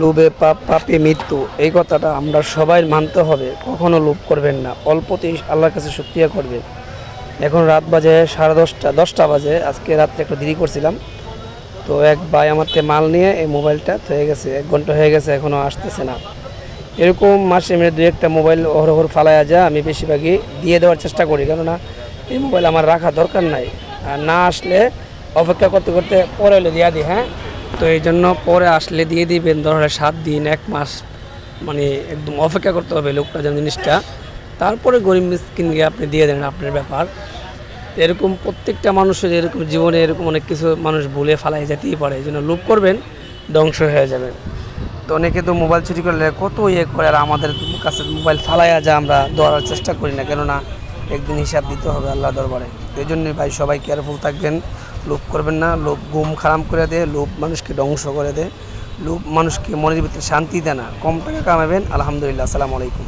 লোভে পাপ পাপে মৃত্যু, এই কথাটা আমরা সবাই মানতে হবে, কখনো লোভ করবেন না, অল্পতেই আল্লাহর কাছে শুক্রিয়া করবেন। এখন রাত বাজে সাড়ে দশটা দশটা বাজে, আজকে রাত্রে একটু দেরি করছিলাম। তো এক ভাই আমার থেকে মাল নিয়ে এই মোবাইলটা হয়ে গেছে, এক ঘণ্টা হয়ে গেছে এখনও আসতেছে না। এরকম মাসে মেরে দু একটা মোবাইল অহরহর ফালায়া যা আমি বেশিরভাগই দিয়ে দেওয়ার চেষ্টা করি, কেননা এই মোবাইল আমার রাখা দরকার নাই। আর না আসলে অপেক্ষা করতে করতে পরে হলে দিয়া দিই হ্যাঁ? তো এই জন্য পরে আসলে দিয়ে দিবেন ধরলে সাত দিন, এক মাস মানে একদম অপেক্ষা করতে হবে লোকটা যেন জিনিসটা। তারপরে গরিব মিসকিন গিয়ে আপনি দিয়ে দেন আপনার ব্যাপার। এরকম প্রত্যেকটা মানুষের এরকম জীবনে এরকম অনেক কিছু মানুষ ভুলে ফালাই যেতেই পারে, এই জন্য লোভ করবেন, ধ্বংস হয়ে যাবে। তো অনেকে তো মোবাইল চুরি করলে কত ইয়ে করে, আর আমাদের কাছে মোবাইল ফালাইয়া যা আমরা ধরার চেষ্টা করি না, কেননা একদিন হিসাব দিতে হবে আল্লাহ দরবারে। এই জন্যই ভাই সবাই কেয়ারফুল থাকবেন। লোভ করবেন না, লোভ গুম খারাম করে দেয় লোভ মানুষকে ধ্বংস করে দেয় লোভ মানুষকে মনের ভিতরে শান্তি দেয় না। কম টাকা কামাবেন, আলহামদুলিল্লাহ, আসসালামু আলাইকুম।